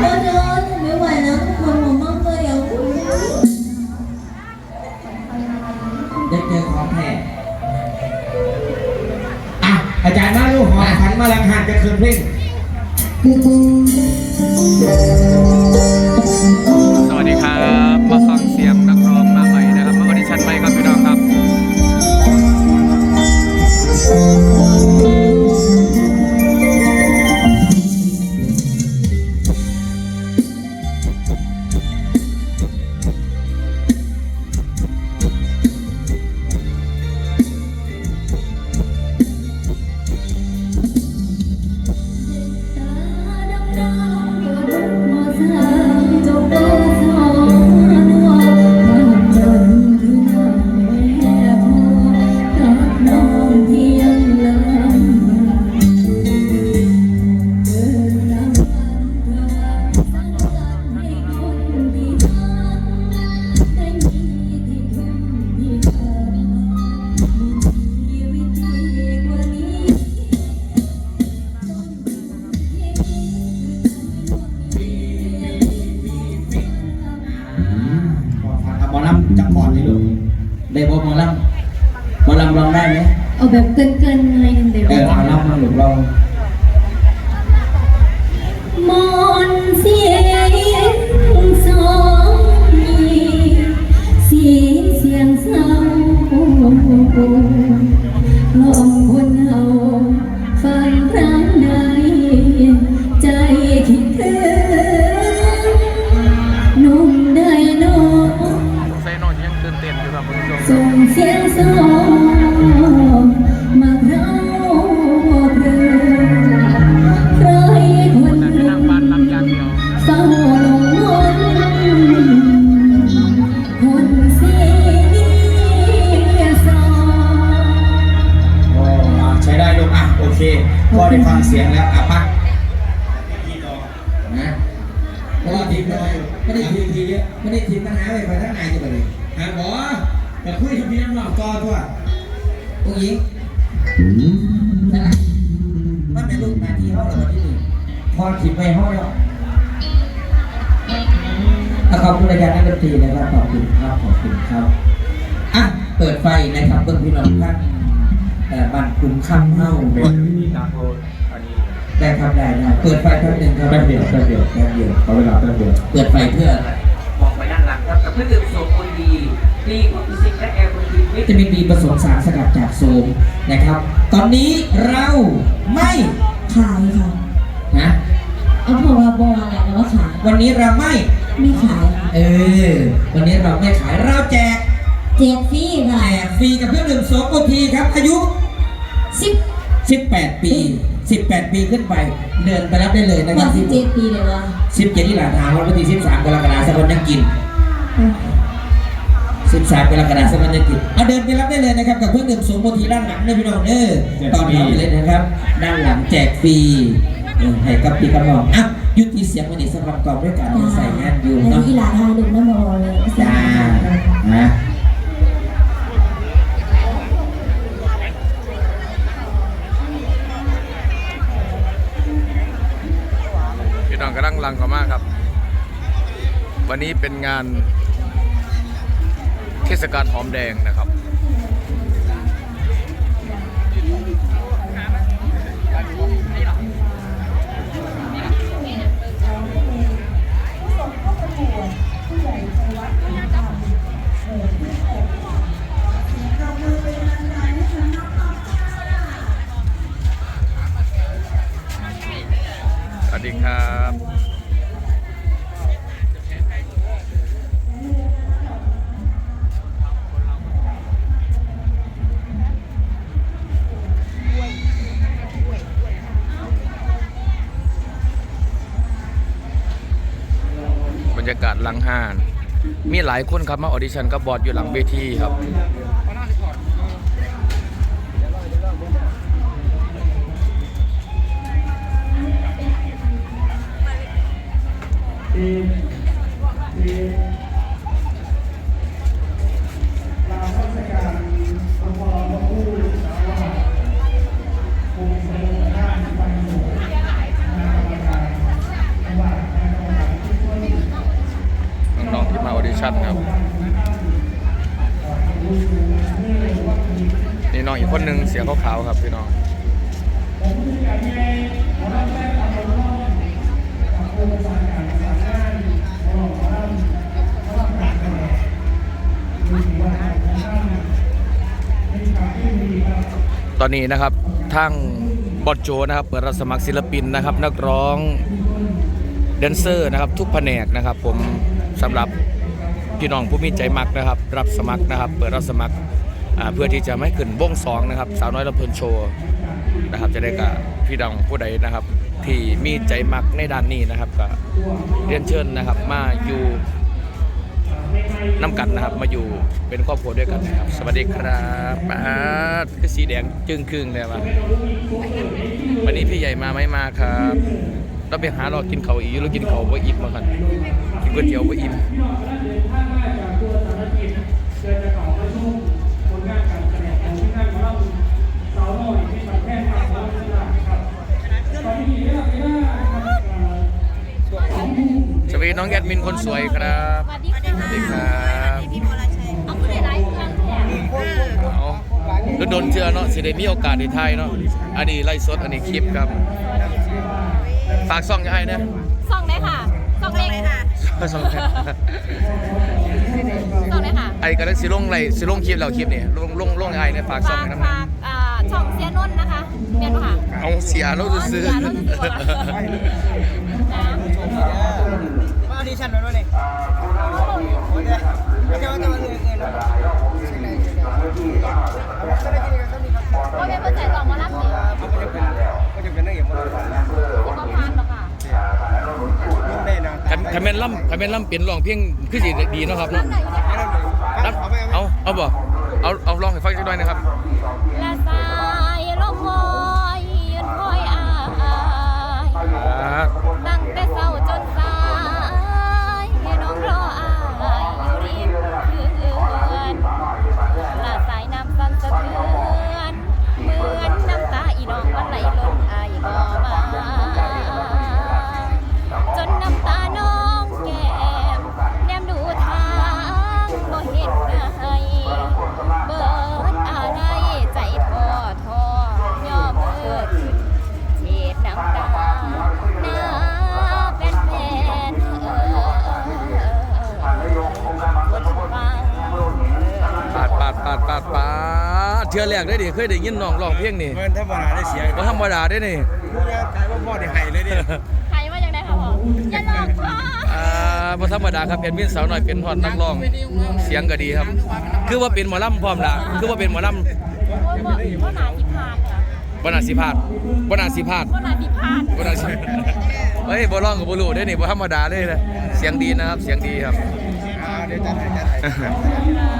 เดินเดินไม่ไหวแล้วทุกคนผมมั่งเลยอะได้เจอของแท้อะอาจารย์มาลูกหอขันมาลังหันจะคืนเพลง ได้บอกหมอลำหมอลำร้องได้ไหมเอาแบบเกินๆหน่อยหนึงเดี๋ยวเออเอาลำมาลูกลองมอนเสียงสองมีเสียงเสียงเศร้าลองคน เคพอได้ฟังเสียงแล้วอะพักนะไม่ได้ทิ้งเลยไม่ได้ทิ้งทีเยอะไม่ได้ทิ้งปัญหาไปไปทั้งไหนจะไปเลยอะหมอแต่คุยกับพี่น้องต่อตัวผู้หญิงนั่นมันเป็นลูกนาทีเขาเหรอวันที่หนึ่งพอขิดไปห้องแล้วอะขอบคุณอาจารย์นักดนตรีนะครับขอบคุณครับขอบคุณครับอะเปิดไฟนะครับเพื่อนพี่น้องท่าน เอ่อบันกลุ่มคำเฮ้าเป็นมีนาโทอันนี้ได้ครับได้ได้เปิดไฟแป๊บหนึงครับแป๊บเดียวแป๊บเดียว แป๊บเดียว ขอเวลาแป๊บเดียวเปิดไฟเพื่ออะไรมองไปด้านหลังครับกับเพื่อดื่มโสมคนดีดีกว่าฟิสิกส์และแอร์คนดีวิตามินดีผสมสารสกัดจากโสมนะครับ ตอนนี้เราไม่ขายค่ะ นะ เอาพอว่าบออะไรแล้วว่าขายวันนี้เราไม่ ไม่ขาย เออ วันนี้เราไม่ขายเราแจก แจกฟรีค่ะแจกฟรีกับเครื่องดื่มโสมโอทีครับ อายุ สิบ18 ปี 18 ปีขึ้นไป เดินไปรับได้เลยนะกครัว่าบสิบเจ็ดปีเลยวะ17ที่หลานทางวันที่13กรกฎาคมสกลยังกิน 13กรกฎาคมสกลยังกินเอาเดินไปรับได้เลยนะครับกับเครื่องดื่มโสมโอทีด้านหลังนะพี่น้องเด้อตอนนี้เลยนะครับ ด้านหลังแจกฟรีเออให้กับพี่กับน้องอะยุติเสียงวันนี้สำหรับกองด้วยการใส่งานอยู่อันเนาะนี้หลานทายดึงน้ำมอเลย วันนี้เป็นงานเทศกาลหอมแดงนะครับ หลังห้าน มีหลายคนครับมาออดิชั่นกับบอดอยู่หลังเวทีครับาวครับพี่น้องตอนนี้นะครับทางบอดโจนะครับเปิดรับสมัครศิลปินนะครับ นักร้องแดนเซอร์นะครับ ทุกแผนกนะครับ ผมสำหรับพี่น้องผู้มีใจมักนะครับ รับสมัครนะครับ เปิดรับสมัคร เพื่อที่จะไม่ขึ้นวงสองนะครับสาวน้อยลำเพลินโชว์นะครับจะได้กับพี่น้องผู้ใดนะครับ ที่มีใจมักในด้านนี้นะครับก็เรียนเชิญนะครับ มาอยู่น้ำกันนะครับ มาอยู่เป็นครอบครัวด้วยกันนะครับ สวัสดีครับป้าดคือสีแดงจึงครึ่งเลยว่ะวันนี้พี่ใหญ่มาไม่มาครับเราไปหาเรากินเขาวอีกอยู่แล้วกินเขาวว่าอิ่มมากันกินก๋วยเตี๋ยวว่าอิ่ม วัสดีน้องแอดมินคนสวยครับสวัสดีค่ะสวัสดีครับพี่บอลชัยเอาผู้ใดหลายเครื่องแท้เอาแล้วโดนเชื่อเนาะสิได้มีโอกาสได้ถ่ายเนาะอันนี้ไล่สดอันนี้คลิปครับฝากซ่องยังไงนะส่องเลยค่ะส่องเล็กเลยค่ะซ่องส่องเลยค่ะไอ้กำลังสิลงไล่สิลงคลิปแล้วคลิปนี่ลงลงลงไอ้เนี่ยฝากซ่องฝากให้น้ำหนัฝากอ่าช่องเสียนนท์นะคะเมียนบ่ค่ะเอาเสียแล้วจะซื้อเสียแล้วจะซื้อนะมาออ ดิชันมาด้วยนี่โอเคไม่ใช่ว่าจะมาเงินเงินแล้วใช่ไหมใช่ไหมก็ได้ที่นี่ก็ต้องมีครับโอเป็นเพื่อนใจสองมารับสิเขาก็จะเป็นก็จะเป็นนักเอกบอลลูนก็พานหรอค่ะรุ่นได้นะคำคำเมนล่ำคำเมนล่ำเปลี่ยนรองเพียงคือสิดีเนาะครับเนาะเนี่ยรับเอาเอาบ่เอาเอาลองให้ฟังสักหน่อยนะครับ ทื่อแรกได้ดิเคยได้ยินน้องร้องเพลงนี่เงินธรรมดาได้เสียบ่ธรรมดาได้นี่ผู้ยากายว่าพ่อได้ให้เลยเนี่ยใครว่าอย่างไรคะผมอย่าหลอกพ่ออ่าบ่ธรรมดาครับเป็นมินสาวน้อยเป็นฮอดนักร้อง เสียงก็ดีครับ คือว่าเป็นหมอลำพร้อมละคือว่าเป็นหมอลโอ้ยบ่บ่หนาสิพานค่ะำบ่น่าสิพลาดบ่น่าสิพลาดบ่หนาสิพานบ่น่าสิเฮ้ยบ่ร้องกับบ่รู้ได้นี่บ่ธรรมดาเลยนะเสียงดีนะครับ เสียงดีครับอ่า เดี๋ยวจัดให้จัดให้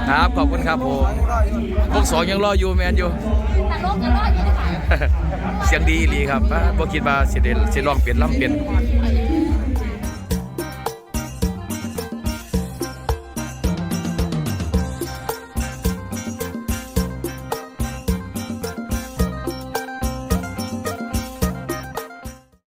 ครับขอบคุณครับผมพวกสองยังรออยู่แมนอยู่แต่โลกก็รอดอยู่นะคะเสียงดีอีหลีครับบ่คิดว่าสิได้สิร้องเปลี่ยนลำเปลี่ยนอย่า